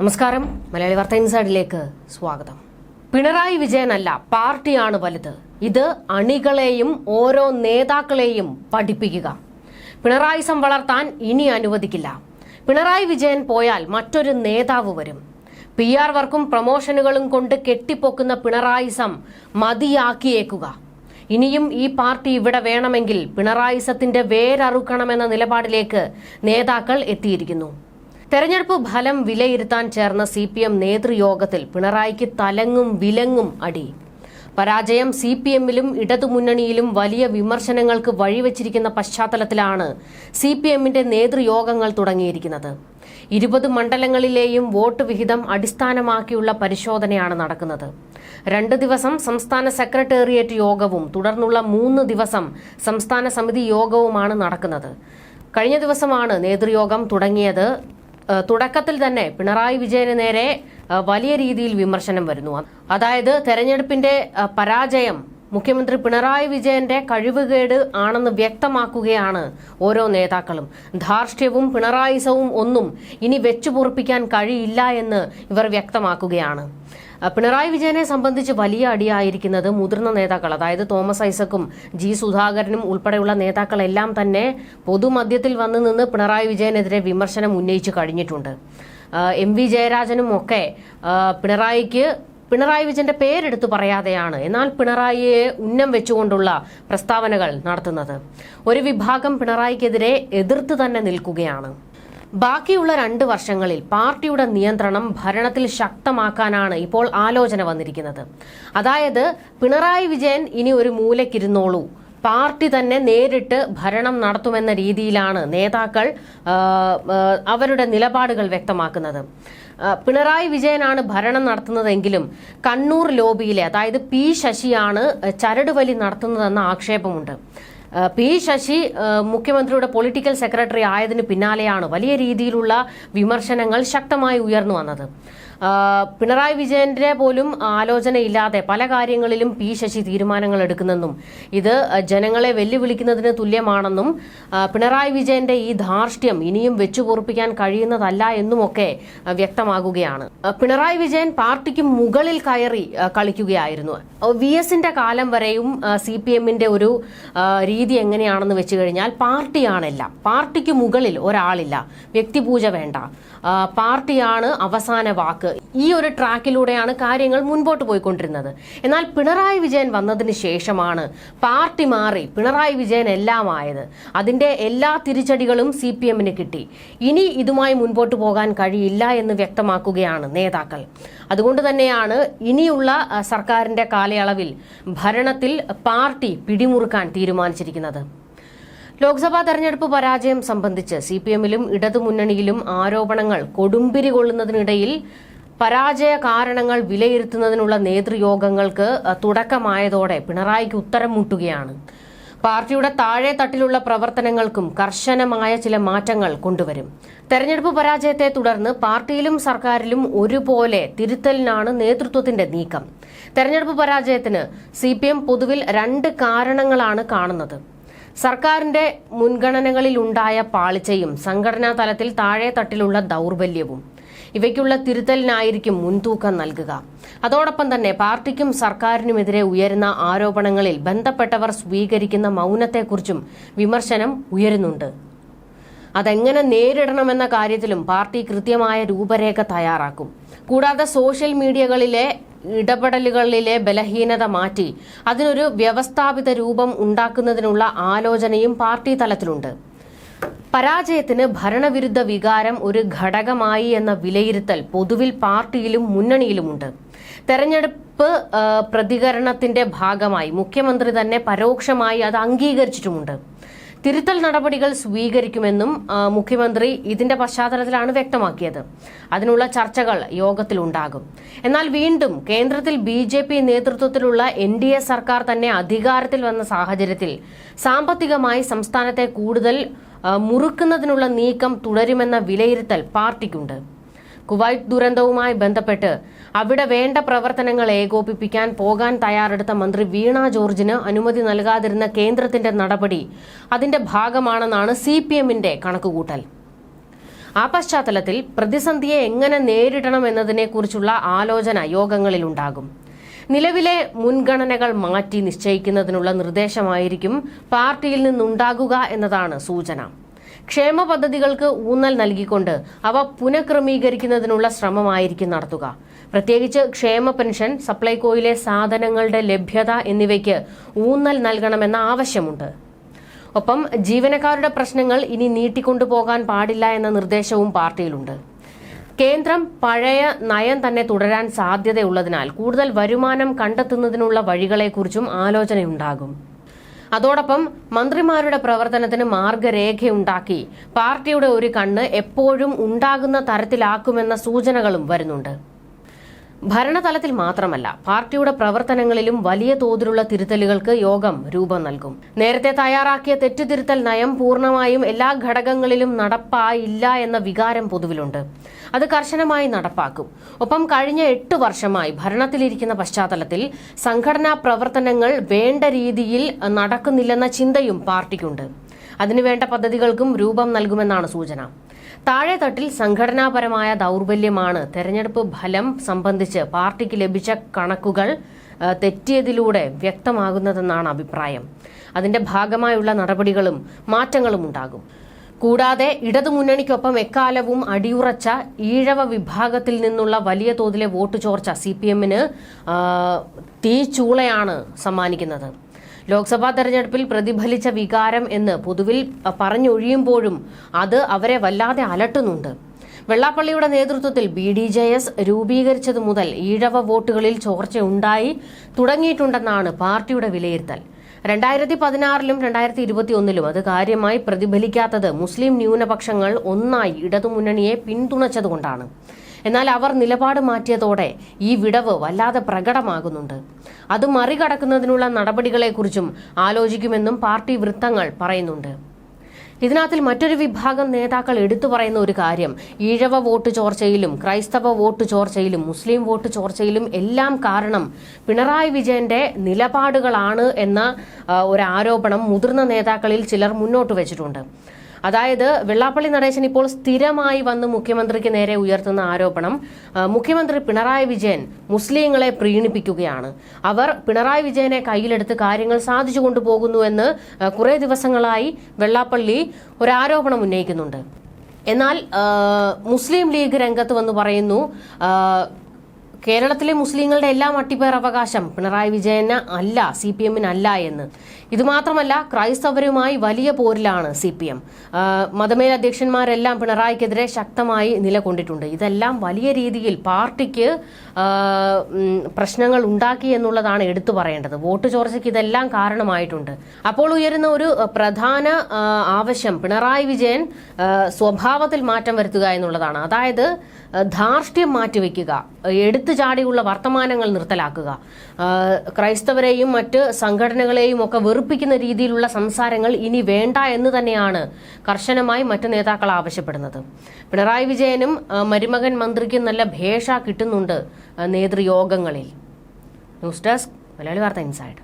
നമസ്കാരം. മലയാളി വാർത്ത ഇൻസൈഡിലേക്ക് സ്വാഗതം. പിണറായി വിജയനല്ല പാർട്ടിയാണ് വലുത്. ഇത് അണികളെയും ഓരോ നേതാക്കളെയും പഠിപ്പിക്കുക. പിണറായിസം വളർത്താൻ ഇനി അനുവദിക്കില്ല. പിണറായി വിജയൻ പോയാൽ മറ്റൊരു നേതാവ് വരും. പി ആർ വർക്കും പ്രമോഷനുകളും കൊണ്ട് കെട്ടിപ്പൊക്കുന്ന പിണറായിസം മതിയാക്കിയേക്കുക. ഇനിയും ഈ പാർട്ടി ഇവിടെ വേണമെങ്കിൽ പിണറായിസത്തിന്റെ വേരറുക്കണമെന്ന നിലപാടിലേക്ക് നേതാക്കൾ എത്തിയിരിക്കുന്നു. തെരഞ്ഞെടുപ്പ് ഫലം വിലയിരുത്താൻ ചേർന്ന സി പി എം നേതൃയോഗത്തിൽ പിണറായിക്ക് തലങ്ങും വിലങ്ങും അടി. പരാജയം സി പി എമ്മിലും ഇടതുമുന്നണിയിലും വലിയ വിമർശനങ്ങൾക്ക് വഴിവെച്ചിരിക്കുന്ന പശ്ചാത്തലത്തിലാണ് സി പി എമ്മിന്റെ നേതൃയോഗങ്ങൾ തുടങ്ങിയിരിക്കുന്നത്. ഇരുപത് മണ്ഡലങ്ങളിലെയും വോട്ട് വിഹിതം അടിസ്ഥാനമാക്കിയുള്ള പരിശോധനയാണ് നടക്കുന്നത്. രണ്ട് ദിവസം സംസ്ഥാന സെക്രട്ടേറിയറ്റ് യോഗവും തുടർന്നുള്ള മൂന്ന് ദിവസം സംസ്ഥാന സമിതി യോഗവുമാണ് നടക്കുന്നത്. കഴിഞ്ഞ ദിവസമാണ് നേതൃയോഗം തുടങ്ങിയത് തുടക്കത്തിൽ തന്നെ പിണറായി വിജയന് നേരെ വലിയ രീതിയിൽ വിമർശനം വരുന്നു. അതായത് തെരഞ്ഞെടുപ്പിന്റെ പരാജയം മുഖ്യമന്ത്രി പിണറായി വിജയന്റെ കഴിവുകേട് ആണെന്ന് വ്യക്തമാക്കുകയാണ് ഓരോ നേതാക്കളും. ധാർഷ്ട്യവും പിണറായിസവും ഒന്നും ഇനി വെച്ചുപൊറുപ്പിക്കാൻ കഴിയില്ല എന്ന് ഇവർ വ്യക്തമാക്കുകയാണ്. പിണറായി വിജയനെ സംബന്ധിച്ച് വലിയ അടിയായിരിക്കുന്നത് മുതിർന്ന നേതാക്കൾ അതായത് തോമസ് ഐസക്കും ജി സുധാകരനും ഉൾപ്പെടെയുള്ള നേതാക്കളെല്ലാം തന്നെ പൊതുമധ്യത്തിൽ വന്നു നിന്ന് പിണറായി വിജയനെതിരെ വിമർശനം ഉന്നയിച്ചു കഴിഞ്ഞിട്ടുണ്ട്. എം വി ജയരാജനും ഒക്കെ പിണറായിക്ക് പിണറായി വിജയന്റെ പേരെടുത്തു പറയാതെയാണ് എന്നാൽ പിണറായിയെ ഉന്നം വെച്ചുകൊണ്ടുള്ള പ്രസ്താവനകൾ നടത്തുന്നത്. ഒരു വിഭാഗം പിണറായിക്കെതിരെ എതിർത്ത് തന്നെ നിൽക്കുകയാണ്. ബാക്കിയുള്ള രണ്ട് വർഷങ്ങളിൽ പാർട്ടിയുടെ നിയന്ത്രണം ഭരണത്തിൽ ശക്തമാക്കാനാണ് ഇപ്പോൾ ആലോചന വന്നിരിക്കുന്നത്. അതായത് പിണറായി വിജയൻ ഇനി ഒരു മൂലക്കിരുന്നോളൂ പാർട്ടി തന്നെ നേരിട്ട് ഭരണം നടത്തുമെന്ന രീതിയിലാണ് നേതാക്കൾ അവരുടെ നിലപാടുകൾ വ്യക്തമാക്കുന്നത്. പിണറായി വിജയനാണ് ഭരണം നടത്തുന്നതെങ്കിലും കണ്ണൂർ ലോബിയിലെ അതായത് പി ശശിയാണ് ചരടുവലി നടത്തുന്നതെന്ന ആക്ഷേപമുണ്ട്. പി ശശി മുഖ്യമന്ത്രിയുടെ പൊളിറ്റിക്കൽ സെക്രട്ടറി ആയതിനു പിന്നാലെയാണ് വലിയ രീതിയിലുള്ള വിമർശനങ്ങൾ ശക്തമായി ഉയർന്നു വന്നത്. പിണറായി വിജയന്റെ പോലും ആലോചനയില്ലാതെ പല കാര്യങ്ങളിലും പി ശശി തീരുമാനങ്ങൾ എടുക്കുന്നെന്നും ഇത് ജനങ്ങളെ വെല്ലുവിളിക്കുന്നതിന് തുല്യമാണെന്നും പിണറായി വിജയന്റെ ഈ ധാർഷ്ട്യം ഇനിയും വെച്ചുപൊറുപ്പിക്കാൻ കഴിയുന്നതല്ല എന്നുമൊക്കെ വ്യക്തമാകുകയാണ്. പിണറായി വിജയൻ പാർട്ടിക്ക് മുകളിൽ കയറി കളിക്കുകയായിരുന്നു. വി എസിന്റെ കാലം വരെയും സി പി എമ്മിന്റെ ഒരു രീതി എങ്ങനെയാണെന്ന് വെച്ചു കഴിഞ്ഞാൽ പാർട്ടിയാണല്ല. പാർട്ടിക്ക് മുകളിൽ ഒരാളില്ല. വ്യക്തിപൂജ വേണ്ട. പാർട്ടിയാണ് അവസാന വാക്ക്. ഈ ഒരു ട്രാക്കിലൂടെയാണ് കാര്യങ്ങൾ മുൻപോട്ട് പോയിക്കൊണ്ടിരുന്നത്. എന്നാൽ പിണറായി വിജയൻ വന്നതിന് ശേഷമാണ് പാർട്ടി മാറി പിണറായി വിജയൻ എല്ലാം ആയത്. അതിന്റെ എല്ലാ തിരിച്ചടികളും സി പി എമ്മിന് കിട്ടി. ഇനി ഇതുമായി മുൻപോട്ട് പോകാൻ കഴിയില്ല എന്ന് വ്യക്തമാക്കുകയാണ് നേതാക്കൾ. അതുകൊണ്ട് തന്നെയാണ് ഇനിയുള്ള സർക്കാരിന്റെ കാലയളവിൽ ഭരണത്തിൽ പാർട്ടി പിടിമുറുക്കാൻ തീരുമാനിച്ചിരിക്കുന്നത്. ലോക്സഭാ തെരഞ്ഞെടുപ്പ് പരാജയം സംബന്ധിച്ച് സി പി എമ്മിലും ഇടതുമുന്നണിയിലും ആരോപണങ്ങൾ കൊടുമ്പിരി കൊള്ളുന്നതിനിടയിൽ പരാജയ കാരണങ്ങൾ വിലയിരുത്തുന്നതിനുള്ള നേതൃയോഗങ്ങൾക്ക് തുടക്കമായതോടെ പിണറായിക്ക് ഉത്തരം മുട്ടുകയാണ്. പാർട്ടിയുടെ താഴെ തട്ടിലുള്ള പ്രവർത്തനങ്ങൾക്കും കർശനമായ ചില മാറ്റങ്ങൾ കൊണ്ടുവരും. തെരഞ്ഞെടുപ്പ് പരാജയത്തെ തുടർന്ന് പാർട്ടിയിലും സർക്കാരിലും ഒരുപോലെ തിരുത്തലിനാണ് നേതൃത്വത്തിന്റെ നീക്കം. തെരഞ്ഞെടുപ്പ് പരാജയത്തിന് സി പൊതുവിൽ രണ്ട് കാരണങ്ങളാണ് കാണുന്നത്. സർക്കാരിന്റെ മുൻഗണനകളിൽ ഉണ്ടായ പാളിച്ചയും സംഘടനാ തലത്തിൽ താഴെ തട്ടിലുള്ള ദൗർബല്യവും. ഇവയ്ക്കുള്ള തിരുത്തലിനായിരിക്കും മുൻതൂക്കം നൽകുക. അതോടൊപ്പം തന്നെ പാർട്ടിക്കും സർക്കാരിനുമെതിരെ ഉയരുന്ന ആരോപണങ്ങളിൽ ബന്ധപ്പെട്ടവർ സ്വീകരിക്കുന്ന മൗനത്തെക്കുറിച്ചും വിമർശനം ഉയരുന്നുണ്ട്. അതെങ്ങനെ നേരിടണമെന്ന കാര്യത്തിലും പാർട്ടി കൃത്യമായ രൂപരേഖ തയ്യാറാക്കും. കൂടാതെ സോഷ്യൽ മീഡിയകളിലെ ഇടപെടലുകളിലെ ബലഹീനത മാറ്റി അതിനൊരു വ്യവസ്ഥാപിത രൂപം ഉണ്ടാക്കുന്നതിനുള്ള ആലോചനയും പാർട്ടി തലത്തിലുണ്ട്. പരാജയത്തിന് ഭരണവിരുദ്ധ വികാരം ഒരു ഘടകമായി എന്ന വിലയിരുത്തൽ പൊതുവിൽ പാർട്ടിയിലും മുന്നണിയിലുമുണ്ട്. തെരഞ്ഞെടുപ്പ് പ്രതികരണത്തിന്റെ ഭാഗമായി മുഖ്യമന്ത്രി തന്നെ പരോക്ഷമായി അത് അംഗീകരിച്ചിട്ടുമുണ്ട്. തിരുത്തൽ നടപടികൾ സ്വീകരിക്കുമെന്നും മുഖ്യമന്ത്രി ഇതിന്റെ പശ്ചാത്തലത്തിലാണ് വ്യക്തമാക്കിയത്. അതിനുള്ള ചർച്ചകൾ യോഗത്തിലുണ്ടാകും. എന്നാൽ വീണ്ടും കേന്ദ്രത്തിൽ ബി ജെ പി നേതൃത്വത്തിലുള്ള എൻ ഡി എ സർക്കാർ തന്നെ അധികാരത്തിൽ വന്ന സാഹചര്യത്തിൽ സാമ്പത്തികമായി സംസ്ഥാനത്തെ കൂടുതൽ മുറുക്കുന്നതിനുള്ള നീക്കം തുടരുമെന്ന വിലയിരുത്തൽ പാർട്ടിക്കുണ്ട്. കുവൈറ്റ് ദുരന്തവുമായി ബന്ധപ്പെട്ട് അവിടെ വേണ്ട പ്രവർത്തനങ്ങൾ ഏകോപിപ്പിക്കാൻ പോകാൻ തയ്യാറെടുത്ത മന്ത്രി വീണ ജോർജിന് അനുമതി നൽകാതിരുന്ന കേന്ദ്രത്തിന്റെ നടപടി അതിന്റെ ഭാഗമാണെന്നാണ് സി പി എമ്മിന്റെ കണക്കുകൂട്ടൽ. ആ പശ്ചാത്തലത്തിൽ പ്രതിസന്ധിയെ എങ്ങനെ നേരിടണം എന്നതിനെക്കുറിച്ചുള്ള ആലോചന യോഗങ്ങളിലുണ്ടാകും. നിലവിലെ മുൻഗണനകൾ മാറ്റി നിശ്ചയിക്കുന്നതിനുള്ള നിർദ്ദേശമായിരിക്കും പാർട്ടിയിൽ നിന്നുണ്ടാകുക എന്നതാണ് സൂചന. ക്ഷേമ പദ്ധതികൾക്ക് ഊന്നൽ നൽകിക്കൊണ്ട് അവ പുനഃക്രമീകരിക്കുന്നതിനുള്ള ശ്രമമായിരിക്കും നടത്തുക. പ്രത്യേകിച്ച് ക്ഷേമ പെൻഷൻ സപ്ലൈകോയിലെ സാധനങ്ങളുടെ ലഭ്യത എന്നിവയ്ക്ക് ഊന്നൽ നൽകണമെന്ന ആവശ്യമുണ്ട്. ഒപ്പം ജീവനക്കാരുടെ പ്രശ്നങ്ങൾ ഇനി നീട്ടിക്കൊണ്ടുപോകാൻ പാടില്ല എന്ന നിർദ്ദേശവും പാർട്ടിയിലുണ്ട്. കേന്ദ്രം പഴയ നയം തന്നെ തുടരാൻ സാധ്യതയുള്ളതിനാൽ കൂടുതൽ വരുമാനം കണ്ടെത്തുന്നതിനുള്ള വഴികളെക്കുറിച്ചും ആലോചനയുണ്ടാകും. അതോടൊപ്പം മന്ത്രിമാരുടെ പ്രവർത്തനത്തിന് മാർഗരേഖയുണ്ടാക്കി പാർട്ടിയുടെ ഒരു കണ്ണ് എപ്പോഴും ഉണ്ടാകുന്ന തരത്തിലാക്കുമെന്ന സൂചനകളും വരുന്നുണ്ട്. ഭരണതലത്തിൽ മാത്രമല്ല പാർട്ടിയുടെ പ്രവർത്തനങ്ങളിലും വലിയ തോതിലുള്ള തിരുത്തലുകൾക്ക് യോഗം രൂപം നൽകും. നേരത്തെ തയ്യാറാക്കിയ തെറ്റുതിരുത്തൽ നയം പൂർണമായും എല്ലാ ഘടകങ്ങളിലും നടപ്പായില്ല എന്ന വികാരം പൊതുവിലുണ്ട്. അത് കർശനമായി നടപ്പാക്കും. ഒപ്പം കഴിഞ്ഞ എട്ട് വർഷമായി ഭരണത്തിലിരിക്കുന്ന പശ്ചാത്തലത്തിൽ സംഘടനാ പ്രവർത്തനങ്ങൾ വേണ്ട രീതിയിൽ നടക്കുന്നില്ലെന്ന ചിന്തയും പാർട്ടിക്കുണ്ട്. അതിനുവേണ്ട പദ്ധതികൾക്കും രൂപം നൽകുമെന്നാണ് സൂചന. താഴെത്തട്ടിൽ സംഘടനാപരമായ ദൗർബല്യമാണ്. തെരഞ്ഞെടുപ്പ് ഫലം സംബന്ധിച്ച് പാർട്ടിക്ക് ലഭിച്ച കണക്കുകൾ തെറ്റിയതിലൂടെ വ്യക്തമാകുന്നതെന്നാണ് അഭിപ്രായം. അതിന്റെ ഭാഗമായുള്ള നടപടികളും മാറ്റങ്ങളും ഉണ്ടാകും. കൂടാതെ ഇടതുമുന്നണിക്കൊപ്പം എക്കാലവും അടിയുറച്ച ഈഴവ വിഭാഗത്തിൽ നിന്നുള്ള വലിയ തോതിലെ വോട്ട് ചോർച്ച സി പി എമ്മിന് തീച്ചൂളയാണ് സമ്മാനിക്കുന്നത്. ലോക്സഭാ തെരഞ്ഞെടുപ്പിൽ പ്രതിഫലിച്ച വികാരം എന്ന് പൊതുവിൽ പറഞ്ഞൊഴിയുമ്പോഴും അത് അവരെ വല്ലാതെ അലട്ടുന്നുണ്ട്. വെള്ളാപ്പള്ളിയുടെ നേതൃത്വത്തിൽ ബി ഡി ജെ എസ് രൂപീകരിച്ചതു മുതൽ ഈഴവ വോട്ടുകളിൽ ചോർച്ചയുണ്ടായി തുടങ്ങിയിട്ടുണ്ടെന്നാണ് പാർട്ടിയുടെ വിലയിരുത്തൽ. രണ്ടായിരത്തി പതിനാറിലും രണ്ടായിരത്തി ഇരുപത്തി ഒന്നിലും അത് കാര്യമായി പ്രതിഫലിക്കാത്തത് മുസ്ലിം ന്യൂനപക്ഷങ്ങൾ ഒന്നായി ഇടതുമുന്നണിയെ പിന്തുണച്ചതുകൊണ്ടാണ്. എന്നാൽ അവർ നിലപാട് മാറ്റിയതോടെ ഈ വിടവ് വല്ലാതെ പ്രകടമാകുന്നുണ്ട്. അത് മറികടക്കുന്നതിനുള്ള നടപടികളെക്കുറിച്ചും ആലോചിക്കുമെന്നും പാർട്ടി വൃത്തങ്ങൾ പറയുന്നുണ്ട്. ഇതിനകത്തിൽ മറ്റൊരു വിഭാഗം നേതാക്കൾ എടുത്തു പറയുന്ന ഒരു കാര്യം ഈഴവ വോട്ട് ചോർച്ചയിലും ക്രൈസ്തവ വോട്ട് ചോർച്ചയിലും മുസ്ലിം വോട്ട് ചോർച്ചയിലും എല്ലാം കാരണം പിണറായി വിജയന്റെ നിലപാടുകളാണ് എന്ന ഒരു ആരോപണം മുതിർന്ന നേതാക്കളിൽ ചിലർ മുന്നോട്ട് വെച്ചിട്ടുണ്ട്. അതായത് വെള്ളാപ്പള്ളി നടേശൻ ഇപ്പോൾ സ്ഥിരമായി വന്ന് മുഖ്യമന്ത്രിക്ക് നേരെ ഉയർത്തുന്ന ആരോപണം മുഖ്യമന്ത്രി പിണറായി വിജയൻ മുസ്ലിങ്ങളെ പ്രീണിപ്പിക്കുകയാണ്. അവർ പിണറായി വിജയനെ കയ്യിലെടുത്ത് കാര്യങ്ങൾ സാധിച്ചു കൊണ്ടുപോകുന്നു എന്ന് കുറേ ദിവസങ്ങളായി വെള്ളാപ്പള്ളി ഒരു ആരോപണം ഉന്നയിക്കുന്നുണ്ട്. എന്നാൽ മുസ്ലിം ലീഗ് രംഗത്ത് വന്ന് പറയുന്നു കേരളത്തിലെ മുസ്ലിങ്ങളുടെ എല്ലാം അട്ടിപ്പേർ അവകാശം പിണറായി വിജയന് അല്ല സി പി എമ്മിനല്ല എന്ന്. ഇതുമാത്രമല്ല ക്രൈസ്തവരുമായി വലിയ പോരിലാണ് സി പി എം. മതമേലധ്യക്ഷന്മാരെല്ലാം പിണറായിക്കെതിരെ ശക്തമായി നിലകൊണ്ടിട്ടുണ്ട്. ഇതെല്ലാം വലിയ രീതിയിൽ പാർട്ടിക്ക് പ്രശ്നങ്ങൾ ഉണ്ടാക്കി എന്നുള്ളതാണ് എടുത്തു പറയേണ്ടത്. വോട്ട് ചോർച്ചയ്ക്ക് ഇതെല്ലാം കാരണമായിട്ടുണ്ട്. അപ്പോൾ ഉയരുന്ന ഒരു പ്രധാന ആവശ്യം പിണറായി വിജയൻ സ്വഭാവത്തിൽ മാറ്റം വരുത്തുക എന്നുള്ളതാണ്. അതായത് ധാർഷ്ട്യം മാറ്റിവെക്കുക. എടുത്തു ചാടിയുള്ള വർത്തമാനങ്ങൾ നിർത്തലാക്കുക. ക്രൈസ്തവരെയും മറ്റ് സംഘടനകളെയും ഒക്കെ വെറുപ്പിക്കുന്ന രീതിയിലുള്ള സംസാരങ്ങൾ ഇനി വേണ്ട എന്ന് തന്നെയാണ് കർശനമായി മറ്റ് നേതാക്കൾ ആവശ്യപ്പെടുന്നത്. പിണറായി വിജയനും മരുമകൻ മന്ത്രിക്കും നല്ല ഭേഷ കിട്ടുന്നുണ്ട് നേതൃയോഗങ്ങളിൽ. ന്യൂസ് ഡെസ്ക് മലയാളി വാർത്ത ഇൻസൈഡ്.